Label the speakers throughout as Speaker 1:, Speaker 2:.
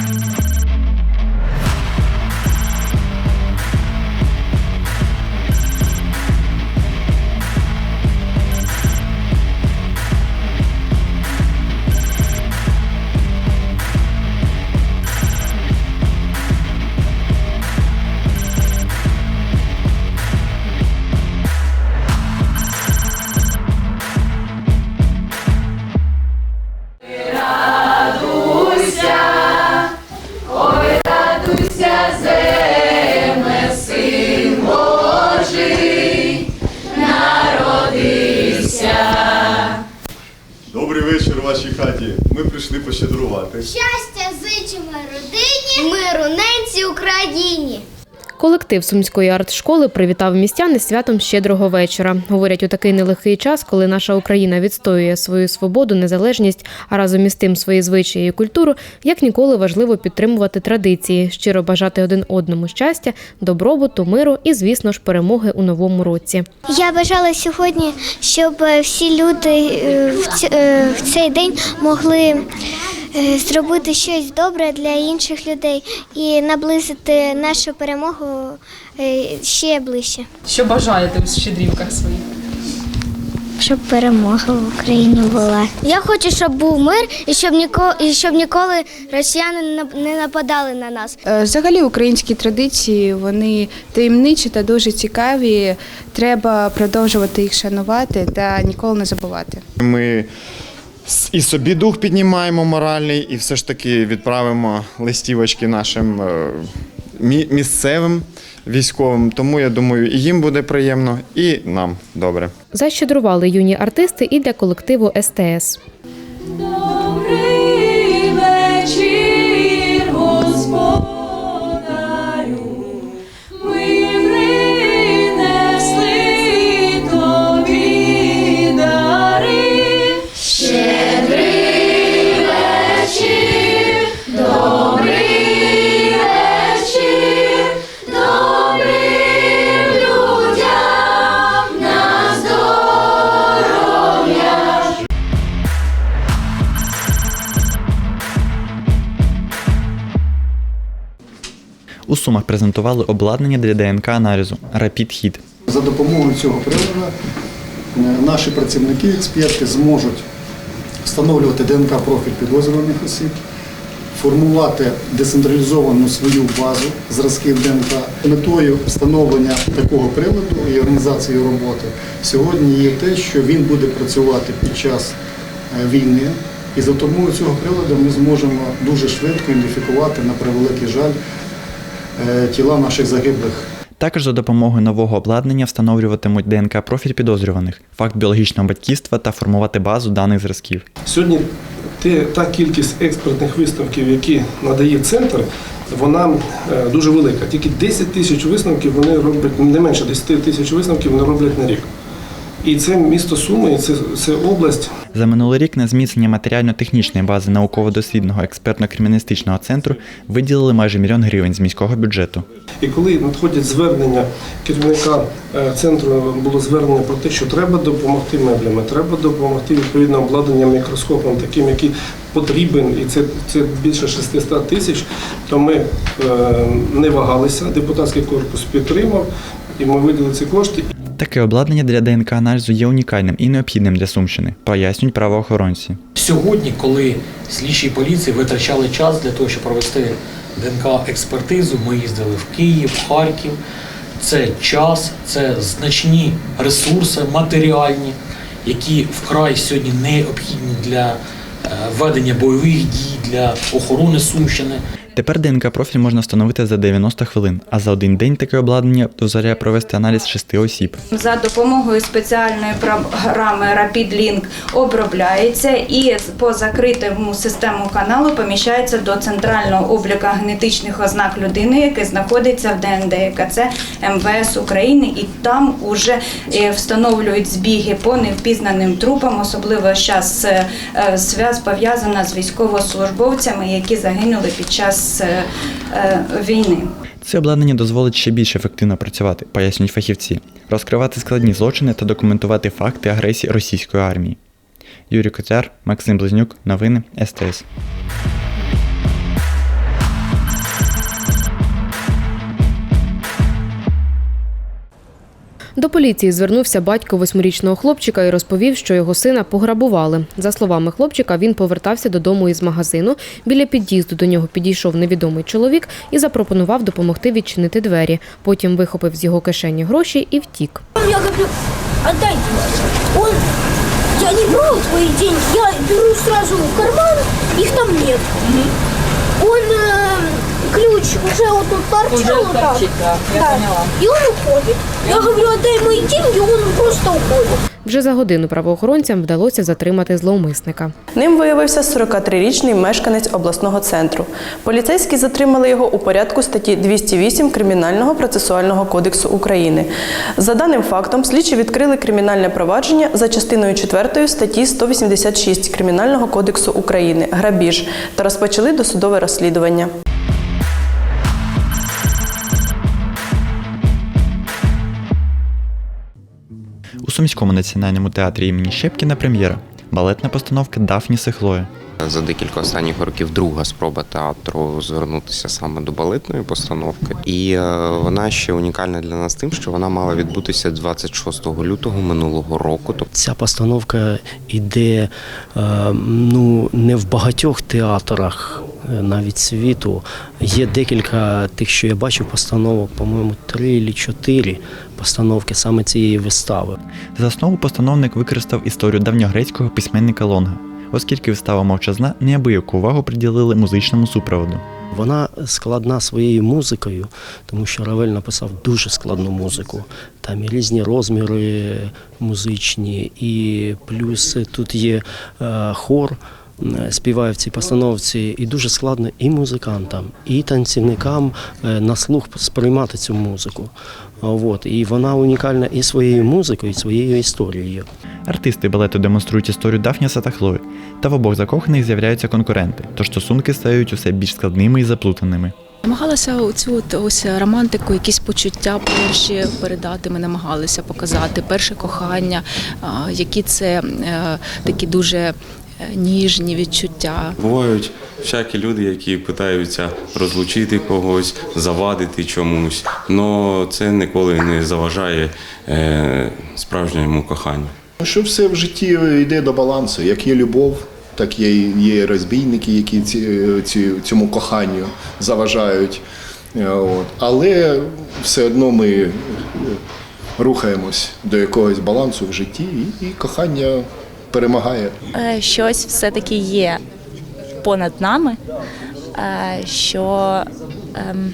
Speaker 1: Thank you. Хаті. Ми прийшли пощедрувати.
Speaker 2: Щастя зичимо родині, миру ненці Україні.
Speaker 3: Колектив сумської арт-школи привітав містян із святом щедрого вечора. Говорять, у такий нелегкий час, коли наша Україна відстоює свою свободу, незалежність, а разом із тим свої звичаї і культуру, як ніколи важливо підтримувати традиції, щиро бажати один одному щастя, добробуту, миру і, звісно ж, перемоги у новому році.
Speaker 2: Я бажала сьогодні, щоб всі люди е, е, в цей день могли зробити щось добре для інших людей і наблизити нашу перемогу е, ще ближче.
Speaker 4: Що бажаєте у щедрівках своїх?
Speaker 2: Щоб перемога в Україні була. Я хочу, щоб був мир і щоб ніколи, і щоб ніколи росіяни не нападали на нас.
Speaker 5: Е, Взагалі українські традиції вони таємничі та дуже цікаві. Треба продовжувати їх шанувати та ніколи не забувати.
Speaker 1: Ми і собі дух піднімаємо моральний, і все ж таки відправимо листівочки нашим е, місцевим військовим. Тому я думаю, і їм буде приємно, і нам добре.
Speaker 3: Защедрували юні артисти і для колективу СТС.
Speaker 6: У Сумах презентували обладнання для ДНК-аналізу Rapid Hit.
Speaker 7: За допомогою цього приладу е, наші працівники, експерти зможуть встановлювати ДНК профіль підозрюваних осіб, формувати децентралізовану свою базу зразків ДНК. Метою встановлення такого приладу і організації роботи сьогодні є те, що він буде працювати під час е, війни. І за допомогою цього приладу ми зможемо дуже швидко ідентифікувати, на превеликий жаль, тіла наших загиблих
Speaker 6: Також за допомогою нового обладнання встановлюватимуть ДНК-профіль підозрюваних, факт біологічного батьківства та формувати базу даних зразків.
Speaker 8: Сьогодні та кількість експертних висновків, які надає центр, вона е, дуже велика. Тільки 10 тисяч висновків вони роблять, не менше 10 тисяч висновків вони роблять на рік. І це місто Суми, і це, це область.
Speaker 6: За минулий рік на зміцнення матеріально-технічної бази науково-дослідного експертно-криміналістичного центру виділили майже мільйон гривень з міського бюджету.
Speaker 8: І коли надходять звернення керівника е, центру, було звернення про те, що треба допомогти меблями, треба допомогти відповідним обладнанням мікроскопом, таким, який потрібен, і це, це більше 600 тисяч, то ми е, не вагалися, депутатський корпус підтримав, і ми виділили ці кошти.
Speaker 6: Таке обладнання для ДНК-аналізу є унікальним і необхідним для Сумщини, пояснюють правоохоронці.
Speaker 9: Сьогодні, коли слідчі поліції витрачали час для того, щоб провести ДНК-експертизу, ми їздили в Київ, Харків. Це час, це значні ресурси матеріальні, які вкрай сьогодні необхідні для е, ведення бойових дій, для охорони Сумщини.
Speaker 6: Тепер ДНК-профіль можна встановити за 90 хвилин, а за один день таке обладнання дозволяє провести аналіз шести осіб.
Speaker 10: За допомогою спеціальної програми RapidLink обробляється і по закритому систему каналу поміщається до центрального обліку генетичних ознак людини, який знаходиться в ДНД, яка це МВС України, і там уже е, встановлюють збіги по невпізнаним трупам, особливо зараз зв'яз пов'язана з військовослужбовцями, які загинули під час е, е, війни.
Speaker 6: Це обладнання дозволить ще більш ефективно працювати, пояснюють фахівці, розкривати складні злочини та документувати факти агресії російської армії. Юрій Котяр, Максим Близнюк, новини СТС.
Speaker 3: До поліції звернувся батько восьмирічного хлопчика і розповів, що його сина пограбували. За словами хлопчика, він повертався додому із магазину. Біля під'їзду до нього підійшов невідомий чоловік і запропонував допомогти відчинити двері. Потім вихопив з його кишені гроші і втік.
Speaker 11: Я говорю. Он, я не брал твои деньги, я беру сразу в карман, их там. Он э, ключ уже вот тут торчал вот так. да, И он уходит. Я говорю, отдай мои деньги, он просто уходит.
Speaker 3: Вже за годину правоохоронцям вдалося затримати зловмисника.
Speaker 12: Ним виявився 43-річний мешканець обласного центру. Поліцейські затримали його у порядку статті 208 Кримінального процесуального кодексу України. За даним фактом, слідчі відкрили кримінальне провадження за частиною 4 статті 186 Кримінального кодексу України грабіж та розпочали досудове розслідування.
Speaker 6: Сумському національному театрі імені Щепкіна прем'єра балетна постановка Дафні Сихлої.
Speaker 13: За декілька останніх років друга спроба театру звернутися саме до балетної постановки, і е, вона ще унікальна для нас тим, що вона мала відбутися 26 лютого минулого року.
Speaker 14: Ця постановка йде е, ну, не в багатьох театрах навіть світу. Є декілька тих, що я бачив, постановок, по-моєму, три чи чотири постановки саме цієї вистави.
Speaker 6: За основу постановник використав історію давньогрецького письменника Лонга, оскільки вистава мовчазна неабияку увагу приділили музичному супроводу.
Speaker 14: Вона складна своєю музикою, тому що Равель написав дуже складну музику. Там і різні розміри музичні, і плюс тут є е, хор. Е, Співає в цій постановці, і дуже складно і музикантам, і танцівникам е, на слух сприймати цю музику. От. І вона унікальна і своєю музикою, і своєю історією.
Speaker 6: Артисти балету демонструють історію Дафніса та Хлої, та в обох закоханих з'являються конкуренти, тож стосунки стають усе більш складними і заплутаними.
Speaker 15: Намагалася цю от ось романтику, якісь почуття перші передати. Ми намагалися показати перше кохання, які це е, такі дуже е, ніжні відчуття.
Speaker 16: Бувають всякі люди, які питаються розлучити когось, завадити чомусь, але це ніколи не заважає е, справжньому коханню.
Speaker 17: Що все в житті йде до балансу. Як є любов, так є, є розбійники, які ці, ці, цьому коханню заважають. Е, От. Але все одно ми е, рухаємось до якогось балансу в житті, і, і кохання перемагає.
Speaker 18: Е, щось все-таки є понад нами, е, що ем,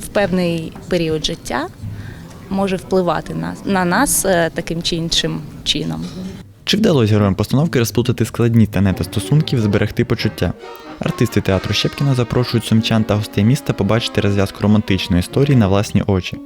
Speaker 18: в певний період життя може впливати на, на нас е, таким чи іншим чином.
Speaker 6: Чи вдалося героям постановки розплутати складні тенети стосунків, зберегти почуття? Артисти театру Щепкіна запрошують сумчан та гостей міста побачити розв'язку романтичної історії на власні очі.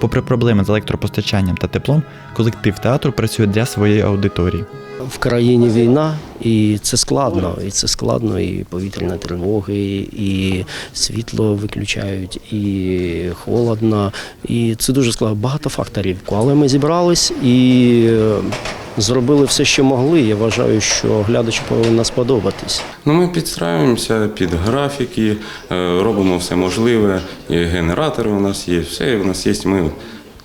Speaker 6: Попри проблеми з електропостачанням та теплом, колектив театру працює для своєї аудиторії.
Speaker 14: В країні війна, і це складно. І це складно, і повітряні тривоги, і світло виключають, і холодно. І це дуже складно. Багато факторів. Але ми зібрались і зробили все, що могли. Я вважаю, що глядачу повинна сподобатись.
Speaker 16: Ну, ми підстраюємося під графіки, е, робимо все можливе. І генератори у нас є, все у нас є. Ми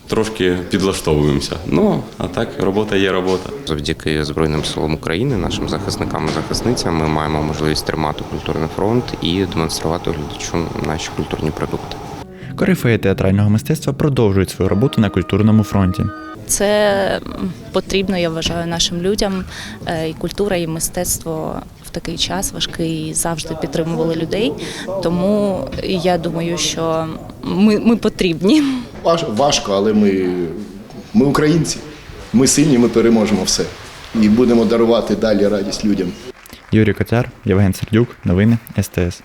Speaker 16: трошки підлаштовуємося. Ну, а так, робота є робота.
Speaker 13: Завдяки Збройним силам України, нашим захисникам і захисницям, ми маємо можливість тримати культурний фронт і демонструвати глядачу наші культурні продукти.
Speaker 6: Корифеї театрального мистецтва продовжують свою роботу на культурному фронті.
Speaker 18: Це потрібно, я вважаю, нашим людям. Е, І культура, і мистецтво в такий час важкий завжди підтримували людей. Тому я думаю, що ми, ми потрібні.
Speaker 17: Важ- Важко, але ми, ми українці. Ми сильні, ми переможемо все. І будемо дарувати далі радість людям.
Speaker 6: Юрій Котяр, Євген Сердюк, новини СТС.